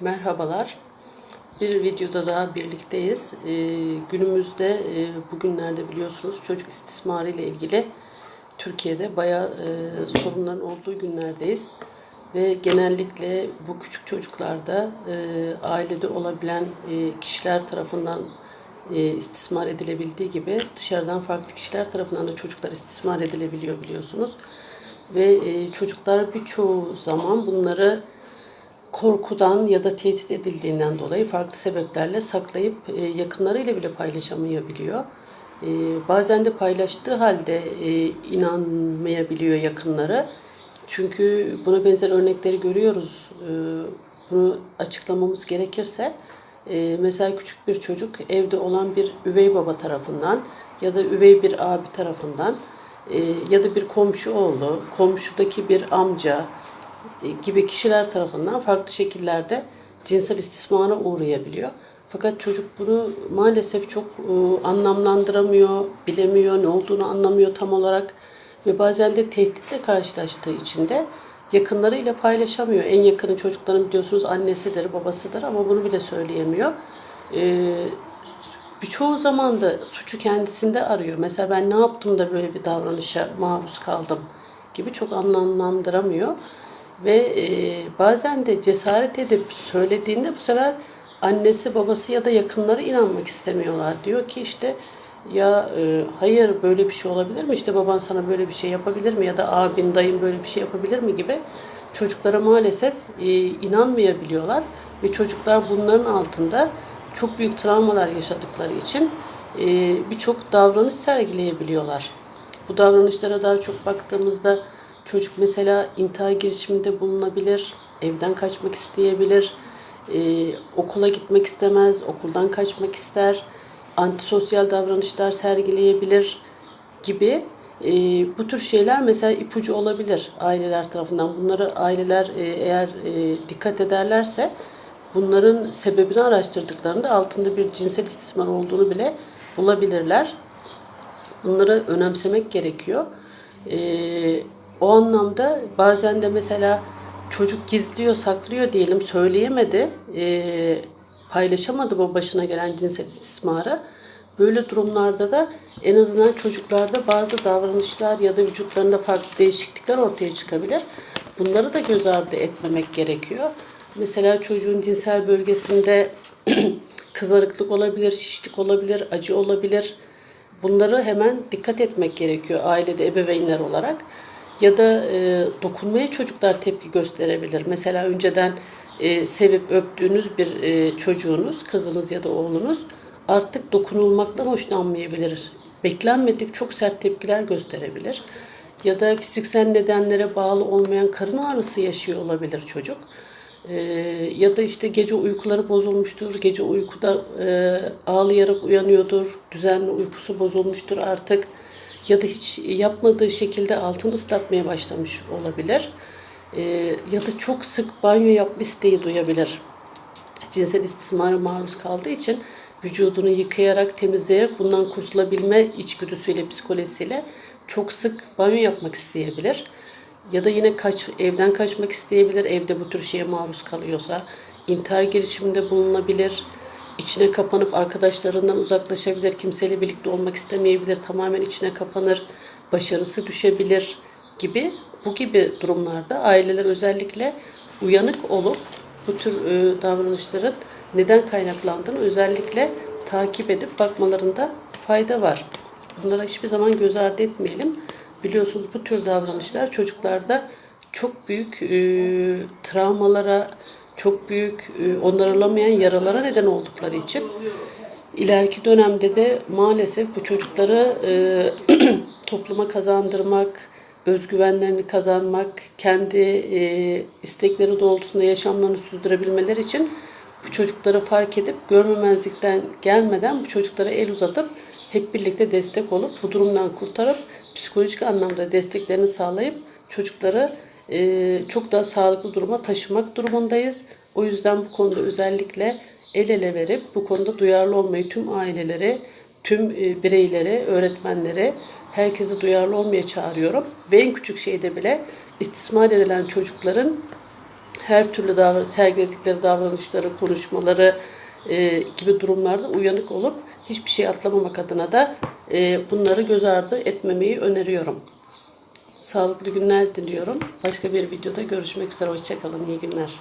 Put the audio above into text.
Merhabalar. Bir videoda daha birlikteyiz. Ee, günümüzde e, bugünlerde biliyorsunuz çocuk istismarı ile ilgili Türkiye'de bayağı e, sorunların olduğu günlerdeyiz. Ve genellikle bu küçük çocuklarda e, ailede olabilen e, kişiler tarafından e, istismar edilebildiği gibi dışarıdan farklı kişiler tarafından da çocuklar istismar edilebiliyor biliyorsunuz. Ve e, çocuklar birçoğu zaman bunları korkudan ya da tehdit edildiğinden dolayı farklı sebeplerle saklayıp e, yakınlarıyla bile paylaşamayabiliyor. E, bazen de paylaştığı halde e, inanmayabiliyor yakınları. Çünkü buna benzer örnekleri görüyoruz. E, bunu açıklamamız gerekirse e, mesela küçük bir çocuk evde olan bir üvey baba tarafından ya da üvey bir abi tarafından ya da bir komşu oğlu, komşudaki bir amca, gibi kişiler tarafından farklı şekillerde cinsel istismara uğrayabiliyor. Fakat çocuk bunu maalesef çok e, anlamlandıramıyor, bilemiyor, ne olduğunu anlamıyor tam olarak ve bazen de tehditle karşılaştığı için de yakınlarıyla paylaşamıyor. En yakını çocukların biliyorsunuz annesidir, babasıdır ama bunu bile söyleyemiyor. Ee, birçoğu zaman da suçu kendisinde arıyor. Mesela ben ne yaptım da böyle bir davranışa maruz kaldım gibi çok anlamlandıramıyor. Ve e, bazen de cesaret edip söylediğinde bu sefer annesi, babası ya da yakınları inanmak istemiyorlar. Diyor ki işte ya e, hayır böyle bir şey olabilir mi? İşte baban sana böyle bir şey yapabilir mi? Ya da abin, dayın böyle bir şey yapabilir mi gibi çocuklara maalesef e, inanmayabiliyorlar. Ve çocuklar bunların altında çok büyük travmalar yaşadıkları için e, birçok davranış sergileyebiliyorlar. Bu davranışlara daha çok baktığımızda çocuk mesela intihar girişiminde bulunabilir, evden kaçmak isteyebilir, e, okula gitmek istemez, okuldan kaçmak ister, antisosyal davranışlar sergileyebilir gibi e, bu tür şeyler mesela ipucu olabilir aileler tarafından. Bunları aileler e, eğer e, dikkat ederlerse bunların sebebini araştırdıklarında altında bir cinsel istismar olduğunu bile bulabilirler. Bunları önemsemek gerekiyor. Ee, o anlamda bazen de mesela çocuk gizliyor, saklıyor diyelim, söyleyemedi, ee, paylaşamadı bu başına gelen cinsel istismarı. Böyle durumlarda da en azından çocuklarda bazı davranışlar ya da vücutlarında farklı değişiklikler ortaya çıkabilir. Bunları da göz ardı etmemek gerekiyor. Mesela çocuğun cinsel bölgesinde kızarıklık olabilir, şişlik olabilir, acı olabilir. Bunları hemen dikkat etmek gerekiyor ailede ebeveynler olarak. Ya da e, dokunmaya çocuklar tepki gösterebilir. Mesela önceden e, sevip öptüğünüz bir e, çocuğunuz, kızınız ya da oğlunuz artık dokunulmaktan hoşlanmayabilir. Beklenmedik çok sert tepkiler gösterebilir. Ya da fiziksel nedenlere bağlı olmayan karın ağrısı yaşıyor olabilir çocuk. Ee, ya da işte gece uykuları bozulmuştur, gece uykuda e, ağlayarak uyanıyordur, düzenli uykusu bozulmuştur artık ya da hiç yapmadığı şekilde altını ıslatmaya başlamış olabilir. Ee, ya da çok sık banyo yapma isteği duyabilir. Cinsel istismara maruz kaldığı için vücudunu yıkayarak, temizleyerek bundan kurtulabilme içgüdüsüyle, psikolojisiyle çok sık banyo yapmak isteyebilir ya da yine kaç evden kaçmak isteyebilir evde bu tür şeye maruz kalıyorsa intihar girişiminde bulunabilir içine kapanıp arkadaşlarından uzaklaşabilir kimseyle birlikte olmak istemeyebilir tamamen içine kapanır başarısı düşebilir gibi bu gibi durumlarda aileler özellikle uyanık olup bu tür e, davranışların neden kaynaklandığını özellikle takip edip bakmalarında fayda var. Bunlara hiçbir zaman göz ardı etmeyelim biliyorsunuz bu tür davranışlar çocuklarda çok büyük e, travmalara, çok büyük e, onarılamayan yaralara neden oldukları için. İleriki dönemde de maalesef bu çocukları e, topluma kazandırmak, özgüvenlerini kazanmak, kendi e, istekleri doğrultusunda yaşamlarını sürdürebilmeleri için bu çocukları fark edip görmemezlikten gelmeden bu çocuklara el uzatıp hep birlikte destek olup bu durumdan kurtarıp psikolojik anlamda desteklerini sağlayıp çocukları e, çok daha sağlıklı duruma taşımak durumundayız. O yüzden bu konuda özellikle el ele verip bu konuda duyarlı olmayı tüm ailelere, tüm e, bireylere, öğretmenlere, herkesi duyarlı olmaya çağırıyorum. Ve en küçük şeyde bile istismar edilen çocukların her türlü davran sergiledikleri davranışları, konuşmaları e, gibi durumlarda uyanık olup hiçbir şey atlamamak adına da e, bunları göz ardı etmemeyi öneriyorum. Sağlıklı günler diliyorum. Başka bir videoda görüşmek üzere. Hoşçakalın. İyi günler.